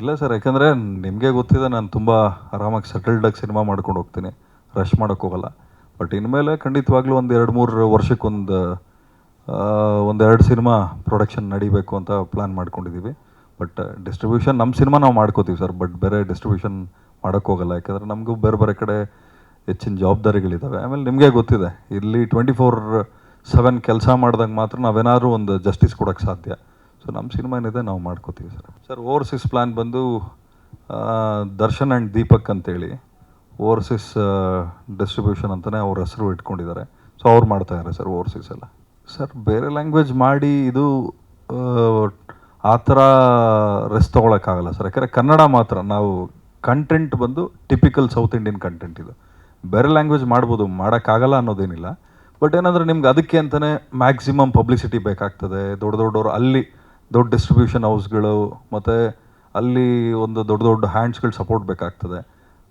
ಇಲ್ಲ ಸರ್, ಯಾಕಂದರೆ ನಿಮಗೆ ಗೊತ್ತಿದೆ ನಾನು ತುಂಬ ಆರಾಮಾಗಿ ಸೆಟಲ್ಡಾಗಿ ಸಿನಿಮಾ ಮಾಡ್ಕೊಂಡು ಹೋಗ್ತೀನಿ. ರಶ್ ಮಾಡೋಕ್ಕೋಗಲ್ಲ ಬಟ್ ಇನ್ಮೇಲೆ ಖಂಡಿತವಾಗ್ಲೂ ಒಂದು ಎರಡು ಮೂರು ವರ್ಷಕ್ಕೊಂದು ಒಂದು ಎರಡು ಸಿನಿಮಾ ಪ್ರೊಡಕ್ಷನ್ ನಡಿಬೇಕು ಅಂತ ಪ್ಲ್ಯಾನ್ ಮಾಡ್ಕೊಂಡಿದ್ದೀವಿ ಬಟ್ ಡಿಸ್ಟ್ರಿಬ್ಯೂಷನ್ ನಮ್ಮ ಸಿನಿಮಾ ನಾವು ಮಾಡ್ಕೋತೀವಿ ಸರ್ ಬಟ್ ಬೇರೆ ಡಿಸ್ಟ್ರಿಬ್ಯೂಷನ್ ಮಾಡೋಕ್ಕೋಗಲ್ಲ ಯಾಕಂದರೆ ನಮಗೂ ಬೇರೆ ಬೇರೆ ಕಡೆ ಹೆಚ್ಚಿನ ಜವಾಬ್ದಾರಿಗಳಿದ್ದಾವೆ ಆಮೇಲೆ ನಿಮಗೆ ಗೊತ್ತಿದೆ, ಇಲ್ಲಿ ಟ್ವೆಂಟಿ ಫೋರ್ ಸೆವೆನ್ ಕೆಲಸ ಮಾಡಿದಾಗ ಮಾತ್ರ ನಾವೇನಾದರೂ ಒಂದು ಜಸ್ಟಿಸ್ ಕೊಡೋಕ್ಕೆ ಸಾಧ್ಯ. ಸೊ ನಮ್ಮ ಸಿನಿಮಾ ಏನಿದೆ ನಾವು ಮಾಡ್ಕೋತೀವಿ ಸರ್. ಸರ್, ಓವರ್ಸೀಸ್ ಪ್ಲ್ಯಾನ್ ಬಂದು ದರ್ಶನ್ ಆ್ಯಂಡ್ ದೀಪಕ್ ಅಂತೇಳಿ, ಓವರ್ಸೀಸ್ ಡಿಸ್ಟ್ರಿಬ್ಯೂಷನ್ ಅಂತಲೇ ಅವ್ರ ಹೆಸರು ಇಟ್ಕೊಂಡಿದ್ದಾರೆ. ಸೊ ಅವ್ರು ಮಾಡ್ತಾ ಇದ್ದಾರೆ ಸರ್ ಓವರ್ಸೀಸ್ ಎಲ್ಲ. ಸರ್, ಬೇರೆ ಲ್ಯಾಂಗ್ವೇಜ್ ಮಾಡಿ ಇದು, ಆ ಥರ ರೆಸ್ ತೊಗೊಳಕ್ಕಾಗಲ್ಲ ಸರ್. ಯಾಕಂದರೆ ಕನ್ನಡ ಮಾತ್ರ, ನಾವು ಕಂಟೆಂಟ್ ಬಂದು ಟಿಪಿಕಲ್ ಸೌತ್ ಇಂಡಿಯನ್ ಕಂಟೆಂಟ್ ಇದು. ಬೇರೆ ಲ್ಯಾಂಗ್ವೇಜ್ ಮಾಡ್ಬೋದು, ಮಾಡೋಕ್ಕಾಗಲ್ಲ ಅನ್ನೋದೇನಿಲ್ಲ. ಬಟ್ ಏನಂದರೆ ನಿಮ್ಗೆ ಅದಕ್ಕೆ ಅಂತಲೇ ಮ್ಯಾಕ್ಸಿಮಮ್ ಪಬ್ಲಿಸಿಟಿ ಬೇಕಾಗ್ತದೆ. ದೊಡ್ಡ ದೊಡ್ಡವರು ಅಲ್ಲಿ ದೊಡ್ಡ ಡಿಸ್ಟ್ರಿಬ್ಯೂಷನ್ ಹೌಸ್ಗಳು ಮತ್ತು ಅಲ್ಲಿ ಒಂದು ದೊಡ್ಡ ದೊಡ್ಡ ಹ್ಯಾಂಡ್ಸ್ಗಳು ಸಪೋರ್ಟ್ ಬೇಕಾಗ್ತದೆ.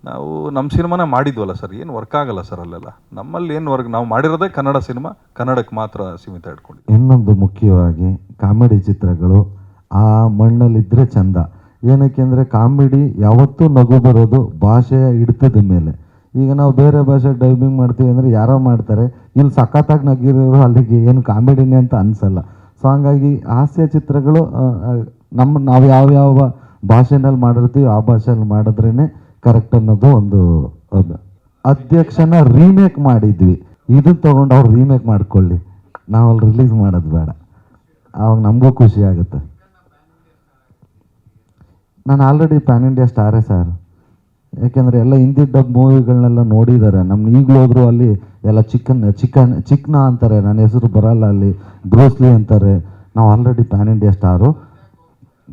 ನಾವು ನಮ್ಮ ಸಿನಿಮಾನೇ ಮಾಡಿದ್ವಲ್ಲ ಸರ್ ಏನು ವರ್ಕ್ ಆಗಲ್ಲ ಸರ್ ಅಲ್ಲೆಲ್ಲ. ನಮ್ಮಲ್ಲಿ ಏನು ವರ್ಕ್ ನಾವು ಮಾಡಿರೋದೇ ಕನ್ನಡ ಸಿನಿಮಾ, ಕನ್ನಡಕ್ಕೆ ಮಾತ್ರ ಸೀಮಿತ ಇಟ್ಕೊಂಡು ಇನ್ನೊಂದು ಮುಖ್ಯವಾಗಿ ಕಾಮಿಡಿ ಚಿತ್ರಗಳು, ಆ ಮಣ್ಣಲ್ಲಿದ್ದರೆ ಚಂದ. ಏನಕ್ಕೆ ಅಂದರೆ ಕಾಮಿಡಿ ಯಾವತ್ತೂ ನಗು ಬರೋದು ಭಾಷೆಯ ಹಿಡಿತದ ಮೇಲೆ. ಈಗ ನಾವು ಬೇರೆ ಭಾಷೆ ಡೈಬಿಂಗ್ ಮಾಡ್ತೀವಿ ಅಂದರೆ ಯಾರೋ ಮಾಡ್ತಾರೆ, ಇಲ್ಲಿ ಸಖತ್ತಾಗಿ ನಗಿರೋರು ಅಲ್ಲಿಗೆ ಏನು ಕಾಮಿಡಿನೇ ಅಂತ ಅನಿಸಲ್ಲ. ಸೊ ಹಂಗಾಗಿ ಹಾಸ್ಯ ಚಿತ್ರಗಳು ನಮ್ಮ, ನಾವು ಯಾವ ಯಾವ ಭಾಷೆನಲ್ಲಿ ಮಾಡಿರ್ತೀವಿ ಆ ಭಾಷೆಯಲ್ಲಿ ಮಾಡಿದ್ರೇ ಕರೆಕ್ಟ್ ಅನ್ನೋದು ಒಂದು. ಅಧ್ಯಕ್ಷನ ರೀಮೇಕ್ ಮಾಡಿದ್ವಿ. ಇದನ್ನ ತೊಗೊಂಡು ಅವ್ರು ರೀಮೇಕ್ ಮಾಡ್ಕೊಳ್ಳಿ. ನಾವು ಅಲ್ಲಿ ರಿಲೀಸ್ ಮಾಡೋದು ಬೇಡ. ಆವಾಗ ನಮಗೂ ಖುಷಿ ಆಗುತ್ತೆ. ನಾನು ಆಲ್ರೆಡಿ ಪ್ಯಾನ್ ಇಂಡಿಯಾ ಸ್ಟಾರೇ ಸರ್ ಯಾಕೆಂದರೆ ಎಲ್ಲ ಹಿಂದಿ ಡಬ್ ಮೂವಿಗಳನ್ನೆಲ್ಲ ನೋಡಿದ್ದಾರೆ. ನಮ್ಮ ಈಗಲೂ ಹೋದ್ರು ಅಲ್ಲಿ ಎಲ್ಲ ಚಿಕನ್ ಚಿಕನ್, ಚಿಕ್ನ ಅಂತಾರೆ. ನನ್ನ ಹೆಸರು ಬರಲ್ಲ ಅಲ್ಲಿ. ಗ್ರೋಸ್ಲಿ ಅಂತಾರೆ. ನಾವು already pan India star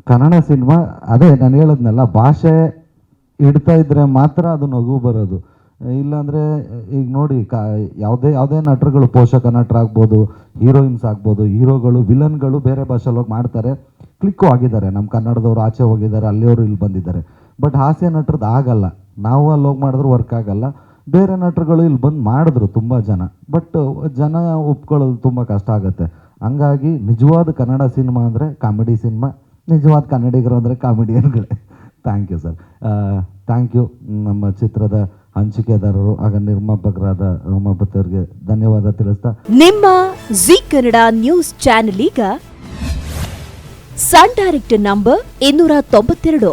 Kannada cinema ಅದೇ ನಾನು ಹೇಳದ್ನಲ್ಲ, ಭಾಷೆ ಇಡ್ತಾ ಇದ್ರೆ ಮಾತ್ರ ಅದು ನಗು ಬರೋದು. ಇಲ್ಲಾಂದರೆ, ಈಗ ನೋಡಿ, ಕಾ, ಯಾವುದೇ ಯಾವುದೇ ನಟರುಗಳು ಪೋಷಕ ನಟರಾಗ್ಬೋದು ಹೀರೋಯಿನ್ಸ್ ಆಗ್ಬೋದು, ಹೀರೋಗಳು ವಿಲನ್ಗಳು ಬೇರೆ ಭಾಷೆಯಲ್ಲಿ ಹೋಗಿ ಮಾಡ್ತಾರೆ. ಕ್ಲಿಕ್ಕು ಆಗಿದ್ದಾರೆ. ನಮ್ಮ ಕನ್ನಡದವರು ಆಚೆ ಹೋಗಿದ್ದಾರೆ, ಅಲ್ಲಿಯವರು ಇಲ್ಲಿ ಬಂದಿದ್ದಾರೆ. ಬಟ್ ಹಾಸ್ಯ ನಟ್ರದ್ದು ಆಗಲ್ಲ. ನಾವು ಅಲ್ಲಿ ಹೋಗಿ ಮಾಡಿದ್ರು ವರ್ಕ್ ಆಗಲ್ಲ. ಬೇರೆ ನಟರುಗಳು ಇಲ್ಲಿ ಬಂದು ಮಾಡಿದ್ರು ತುಂಬ ಜನ. ಬಟ್ ಜನ ಒಪ್ಕೊಳ್ಳೋದು ತುಂಬ ಕಷ್ಟ ಆಗುತ್ತೆ. ಹಂಗಾಗಿ ನಿಜವಾದ ಕನ್ನಡ ಸಿನಿಮಾ ಅಂದರೆ ಕಾಮಿಡಿ ಸಿನಿಮಾ. ನಿಜವಾದ ಕನ್ನಡಿಗರು ಅಂದರೆ ಕಾಮಿಡಿಯನ್ಗಳೇ. Thank you sir thank you ನಮ್ಮ ಚಿತ್ರದ ಹಂಚಿಕೆದಾರರು, ಆಗ ನಿರ್ಮಾಪಕರಾದ ಉಮಾಪತಿಯವರಿಗೆ ಧನ್ಯವಾದ ತಿಳಿಸ್ತಾ. ನಿಮ್ಮ ಜಿ ಕನ್ನಡ ನ್ಯೂಸ್ ಚಾನೆಲ್ ಈಗ, ಸನ್ ಡೈರೆಕ್ಟ್ ನಂಬರ್ ಇನ್ನೂರ ತೊಂಬತ್ತೆರಡು.